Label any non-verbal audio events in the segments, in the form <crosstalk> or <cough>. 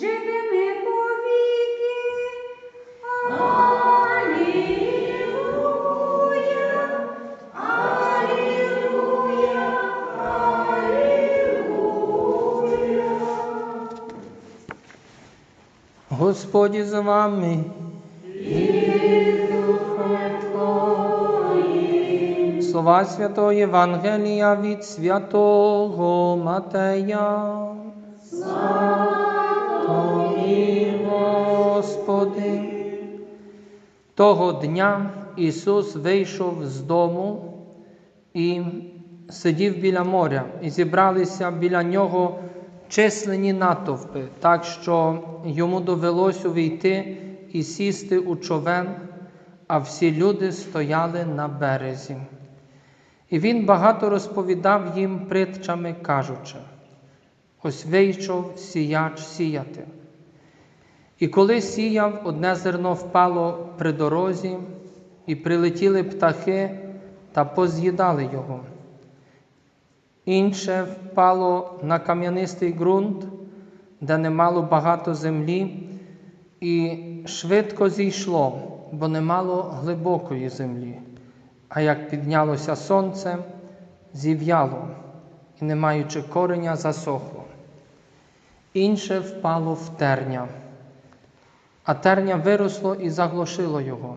нині повіки. Алілуя, Алілуя, Алілуя. Господь з вами. Слова Святого Євангелія від Святого Матея. Господи. Того дня Ісус вийшов з дому і сидів біля моря, і зібралися біля нього численні натовпи, так що йому довелось увійти і сісти у човен, а всі люди стояли на березі. І він багато розповідав їм притчами, кажучи: ось вийшов сіяч сіяти. І коли сіяв, одне зерно впало при дорозі, і прилетіли птахи та поз'їдали його. Інше впало на кам'янистий ґрунт, де не мало багато землі, і швидко зійшло, бо не мало глибокої землі. А як піднялося сонце, зів'яло, і, не маючи кореня, засохло. Інше впало в терня, а терня виросло і заглушило його,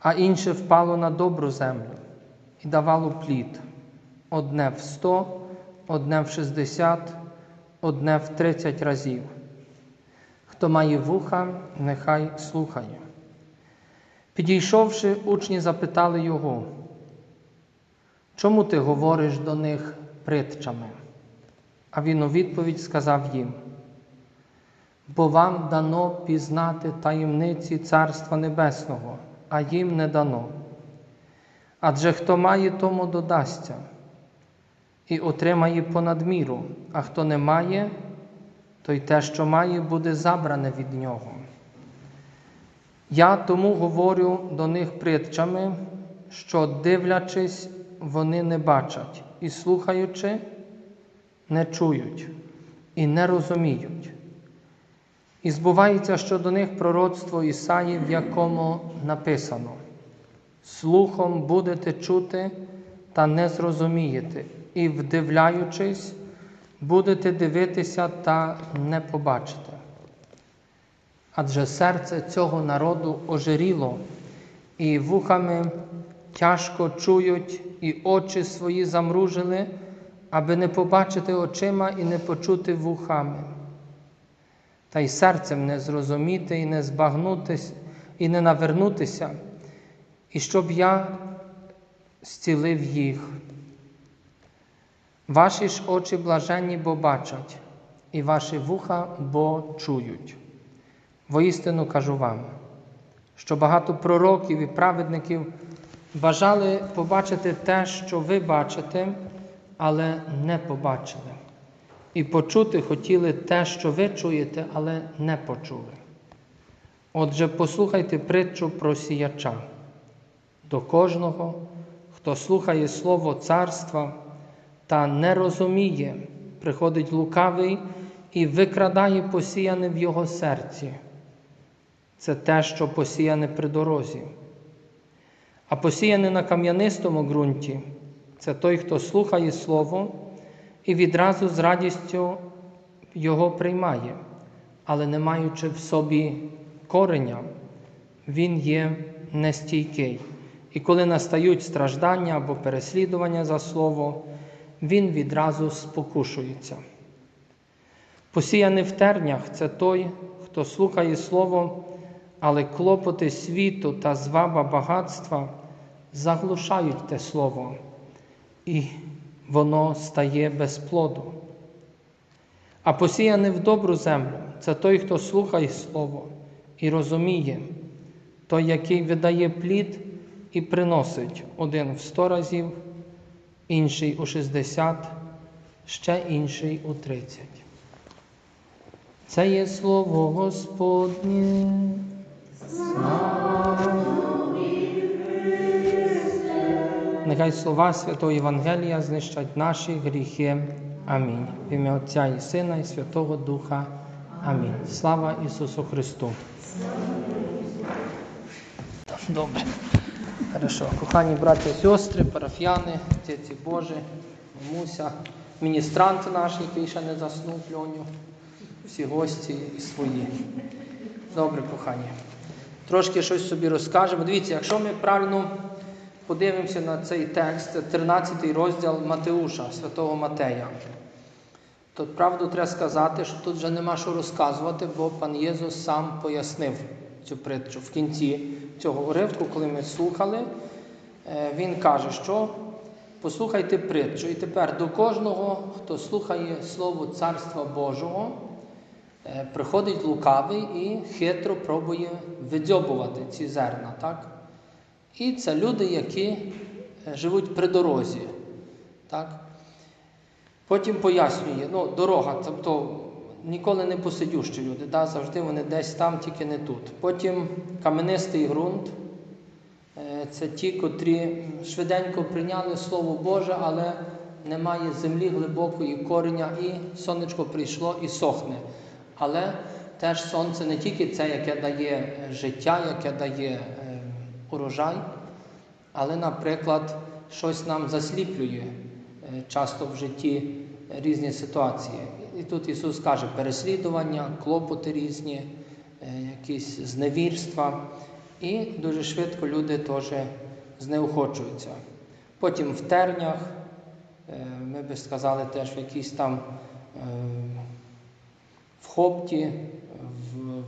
а інше впало на добру землю і давало плід одне в сто, одне в шістдесят, одне в тридцять разів. Хто має вуха, нехай слухає. Підійшовши, учні запитали його, чому ти говориш до них притчами? А він у відповідь сказав їм, бо вам дано пізнати таємниці Царства Небесного, а їм не дано. Адже хто має, тому додасться, і отримає понад міру, а хто не має, то й те, що має, буде забране від нього. Я тому говорю до них притчами, що, дивлячись, вони не бачать, і слухаючи, не чують і не розуміють. І збувається щодо них пророцтво Ісаї, в якому написано: слухом будете чути та не зрозумієте, і, вдивляючись, будете дивитися та не побачите. Адже серце цього народу ожиріло, і вухами тяжко чують, і очі свої замружили, аби не побачити очима і не почути вухами, та й серцем не зрозуміти і не збагнутися, і не навернутися, і щоб я зцілив їх. Ваші ж очі блаженні, бо бачать, і ваші вуха, бо чують. Воістину кажу вам, що багато пророків і праведників бажали побачити те, що ви бачите, але не побачили. І почути хотіли те, що ви чуєте, але не почули. Отже, послухайте притчу про сіяча. До кожного, хто слухає Слово Царства та не розуміє, приходить лукавий і викрадає посіяне в його серці. Це те, що посіяне при дорозі. А посіяне на кам'янистому ґрунті це той, хто слухає Слово і відразу з радістю його приймає, але не маючи в собі кореня, він є нестійкий. І коли настають страждання або переслідування за Слово, він відразу спокушується. Посіяний в тернях це той, хто слухає Слово, але клопоти світу та зваба багатства заглушають те Слово, і воно стає без плоду. А посіяний в добру землю це той, хто слухає Слово і розуміє, той, який видає плід і приносить один в сто разів, інший у шістдесят, ще інший у тридцять. Це є слово Господнє. Нехай слова Святого Євангелія знищать наші гріхи. Амінь. В ім'я Отця і Сина, і Святого Духа. Амінь. Слава Ісусу Христу. Добре. Хорошо. Кохані браті і сестри, парафіяни, Отеці Божі, Мамуся, міністрант наш, який ще не заснув, Льоню, всі гості і свої. Добре, кохані. Трошки щось собі розкажемо. Дивіться, якщо ми правильно подивимося на цей текст, це 13 розділ Матеуша, святого Матея. То правду треба сказати, що тут вже нема що розказувати, бо пан Єсус сам пояснив цю притчу в кінці цього уривку, коли ми слухали. е, Він каже, що послухайте притчу. І тепер до кожного, хто слухає Слово Царства Божого, е, приходить лукавий і хитро пробує видзьобувати ці зерна. Так? І це люди, які е, живуть при дорозі. Так? Потім пояснює, ну, дорога, тобто ніколи не посидющі люди, да? завжди вони десь там, тільки не тут. Потім каменистий ґрунт. Е, Це ті, котрі швиденько прийняли Слово Боже, але немає землі глибокої кореня, і сонечко прийшло і сохне. Але теж сонце не тільки це, яке дає життя, яке дає е, урожай, але, наприклад, щось нам засліплює е, часто в житті різні ситуації. І тут Ісус каже, переслідування, клопоти різні, е, якісь зневірства. І дуже швидко люди теж знеохочуються. Потім в тернях, е, ми би сказали теж в якійсь там в хопті,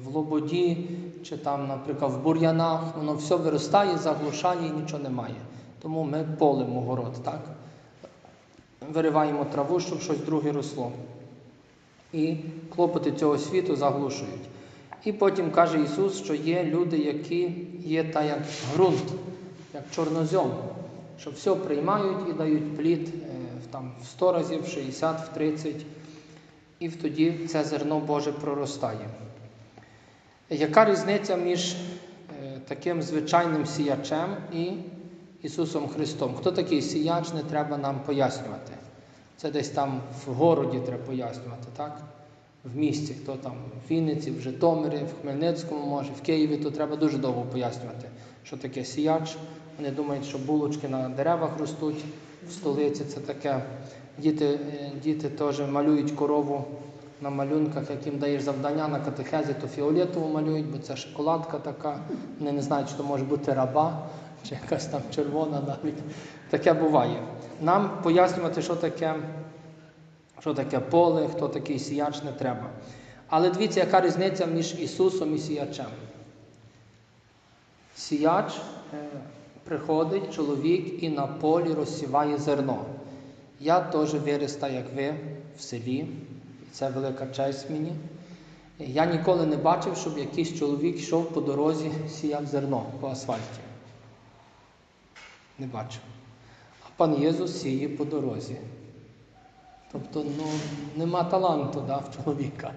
в лободі, чи там, наприклад, в бур'янах, воно все виростає, заглушає і нічого немає. Тому ми полимо город, так? Вириваємо траву, щоб щось друге росло. І клопоти цього світу заглушують. І потім каже Ісус, що є люди, які є та як ґрунт, як чорнозьом, що все приймають і дають плід е, там, в 100 разів, в 60, в 30, і тоді це зерно Боже проростає. Яка різниця між е, таким звичайним сіячем і Ісусом Христом? Хто такий сіяч, не треба нам пояснювати. Це десь там в городі треба пояснювати, так? В місті, хто там в Вінниці, в Житомирі, в Хмельницькому, може, в Києві, то треба дуже довго пояснювати, що таке сіяч. Вони думають, що булочки на деревах ростуть в столиці. Це таке. Діти, е, діти теж малюють корову на малюнках, яким даєш завдання на катехезі, то фіолетову малюють, бо це шоколадка така. Вони не знають, що може бути раба чи якась там червона навіть. Таке буває. Нам пояснювати, що таке, що таке поле, хто такий сіяч, не треба. Але дивіться, яка різниця між Ісусом і сіячем. Сіяч е, приходить чоловік і на полі розсіває зерно. Я теж виріс, так, як ви, в селі, це велика честь мені. Я ніколи не бачив, щоб якийсь чоловік йшов по дорозі, сіяв зерно по асфальті. Не бачив. А пан Єсус сіє по дорозі. Тобто, ну, нема таланту да, в чоловіка.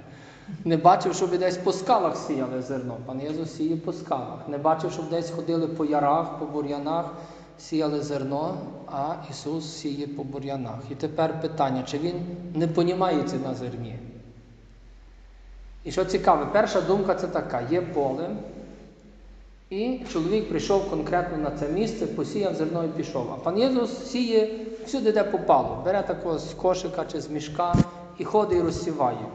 Не бачив, щоб десь по скалах сіяли зерно. Пан Єсус сіє по скалах. Не бачив, щоб десь ходили по ярах, по бур'янах, сіяли зерно, а Ісус сіє по бур'янах. І тепер питання, чи він не понімається на зерні? І що цікаве, перша думка це така: є поле, і чоловік прийшов конкретно на це місце, посіяв зерно і пішов. А пан Єсус сіє всюди, де попало. Бере такого з кошика чи з мішка і ходить і розсіває.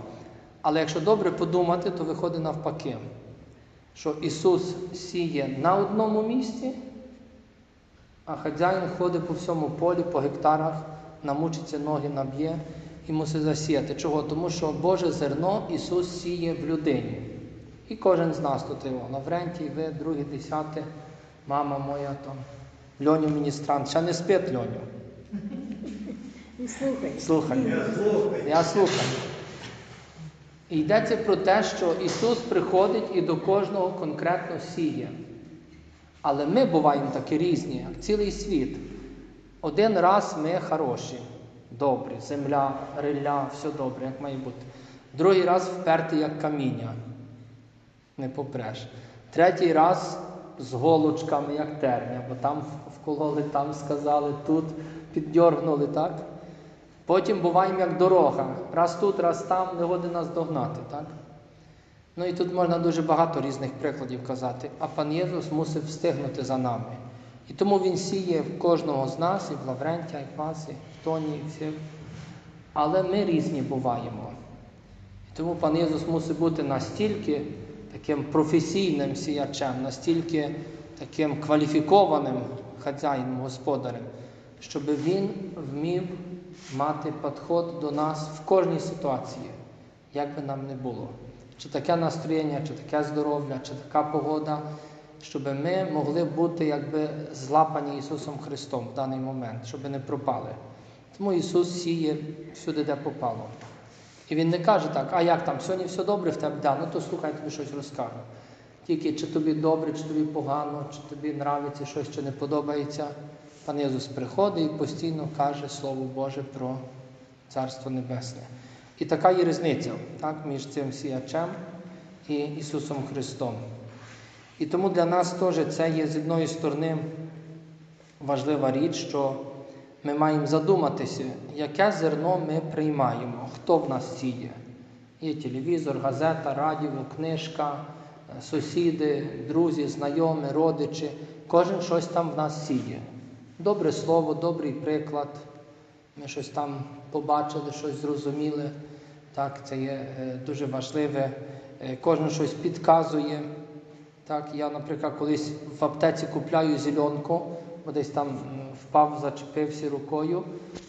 Але якщо добре подумати, то виходить навпаки, що Ісус сіє на одному місці, а хазяїн ходить по всьому полі, по гектарах, намучиться ноги наб'є і мусить засіяти. Чого? Тому що Боже зерно Ісус сіє в людині. І кожен з нас тут його. Лаврентій, ви, другі, десяте, мама моя там, Льоню міністрант. Ще не спить Льоню. Слухай. Слухай. Я слухаю. І йдеться про те, що Ісус приходить і до кожного конкретно сіє. Але ми буваємо такі різні, як цілий світ. Один раз ми хороші, добрі, земля, риля, все добре, як має бути. Другий раз вперті, як каміння. Не попреш. Третій раз з голочками, як терня, бо там вкололи, там сказали, тут піддьоргнули, так? Потім буваємо як дорога. Раз тут, раз там, не годи нас догнати. так? Ну і тут можна дуже багато різних прикладів казати. А пан Єсус мусив встигнути за нами. І тому Він сіє в кожного з нас, і в Лаврентія, і в вас, і в Тоні, і всіх. Але ми різні буваємо. І тому пан Єсус мусить бути настільки таким професійним сіячем, настільки таким кваліфікованим хазяїном, господарем, щоб він вмів мати підход до нас в кожній ситуації, як би нам не було. Чи таке настроєння, чи таке здоров'я, чи така погода, щоб ми могли бути якби злапані Ісусом Христом в даний момент, щоб не пропали. Тому Ісус сіє всюди, де попало. І Він не каже так, а як там, сьогодні все добре в тебе? Да, ну то слухай, тобі щось розкажу. Тільки чи тобі добре, чи тобі погано, чи тобі нравиться щось, чи не подобається. Пан Єсус приходить і постійно каже Слово Боже про Царство Небесне. І така є різниця так, між цим сіячем і Ісусом Христом. І тому для нас теж це є з одної сторони важлива річ, що ми маємо задуматися, яке зерно ми приймаємо, хто в нас сіє. Є телевізор, газета, радіо, книжка, сусіди, друзі, знайомі, родичі. Кожен щось там в нас сіє. Добре слово, добрий приклад. Ми щось там побачили, щось зрозуміли. Так, це є е, дуже важливе. Е, Кожен щось підказує. Так, я, наприклад, колись в аптеці купляю зеленку, бо десь там впав, зачепився рукою.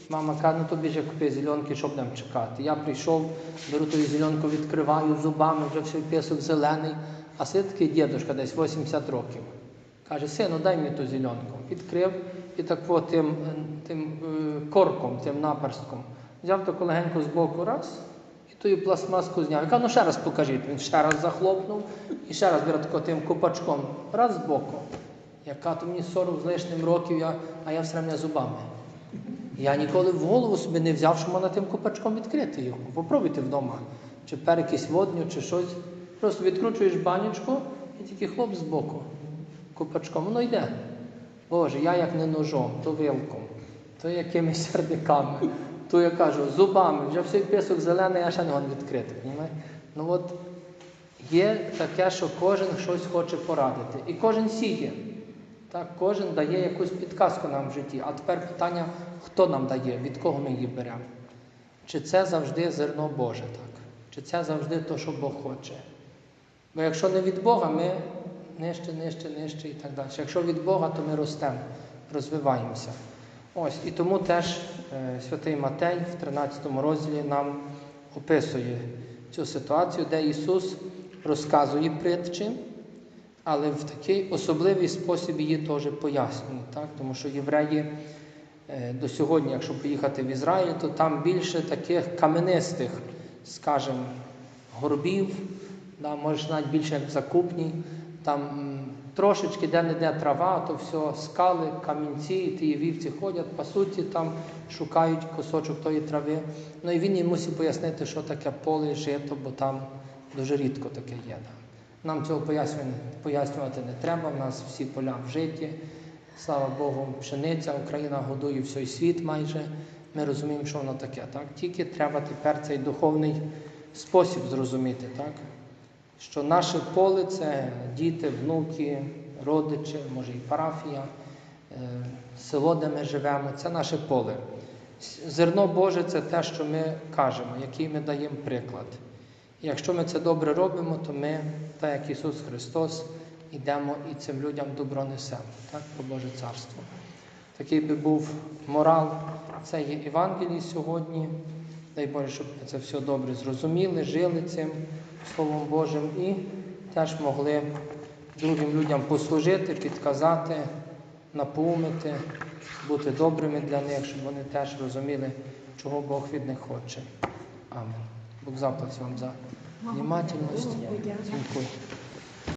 Мама каже, ну тобі ж купи зеленки, щоб нам чекати. Я прийшов, беру ту зеленку, відкриваю зубами, вже все пісок зелений, а сидить такий дідушка десь 80 років. Каже, сину, дай мені ту зеленку. Відкрив і так от тим, е, тим корком, тим наперстком. Взяв таку легенько з боку раз ту пластмаску зняв. Я кажу, ну ще раз покажіть. Він ще раз захлопнув і ще раз бере тим копачком, раз з боку. Яка то мені 40 з лишнім років, я, а я все время зубами. Я ніколи в голову собі не взяв, що можна тим копачком відкрити його. Попробуйте вдома. Чи перекись водню, чи щось. Просто відкручуєш банючку і тільки хлоп з боку. Копачком, воно йде. Боже, я як не ножом, то вилком, то якимись <laughs> сердиками, то я кажу, зубами, вже всій писок зелений, я ще не відкрити. Ну от є таке, що кожен щось хоче порадити. І кожен сіє. Так, кожен дає якусь підказку нам в житті. А тепер питання, хто нам дає, від кого ми її беремо? Чи це завжди зерно Боже, так? Чи це завжди те, що Бог хоче? Бо якщо не від Бога, ми нижче, нижче, нижче і так далі. Якщо від Бога, то ми ростемо, розвиваємося. Ось, і тому теж е, святий Матей в 13 розділі нам описує цю ситуацію, де Ісус розказує притчі, але в такий особливий спосіб її теж пояснює. Так? Тому що євреї е, до сьогодні, якщо поїхати в Ізраїль, то там більше таких каменистих, скажімо, горбів, да, може навіть більше як закупні. Там трошечки де-не-де трава, то все скали, камінці, і ті вівці ходять, пасуті там, шукають кусочок тої трави. Ну і він їм мусить пояснити, що таке поле, жито, бо там дуже рідко таке є. Нам цього пояснювати, не треба, в нас всі поля в житті. Слава Богу, пшениця, Україна годує всій світ майже. Ми розуміємо, що воно таке. Так? Тільки треба тепер цей духовний спосіб зрозуміти, так? Що наше поле це діти, внуки, родичі, може і парафія, е, село, де ми живемо, це наше поле. Зерно Боже це те, що ми кажемо, який ми даємо приклад. І якщо ми це добре робимо, то ми, так як Ісус Христос, йдемо і цим людям добро несемо, так, про Боже Царство. Такий би був морал цієї Євангелії сьогодні. Дай Боже, щоб ми це все добре зрозуміли, жили цим Словом Божим і теж могли другим людям послужити, підказати, наповнити, бути добрими для них, щоб вони теж розуміли, чого Бог від них хоче. Амінь. Бог заплатить вам за внимательність. Дякую. Дякую.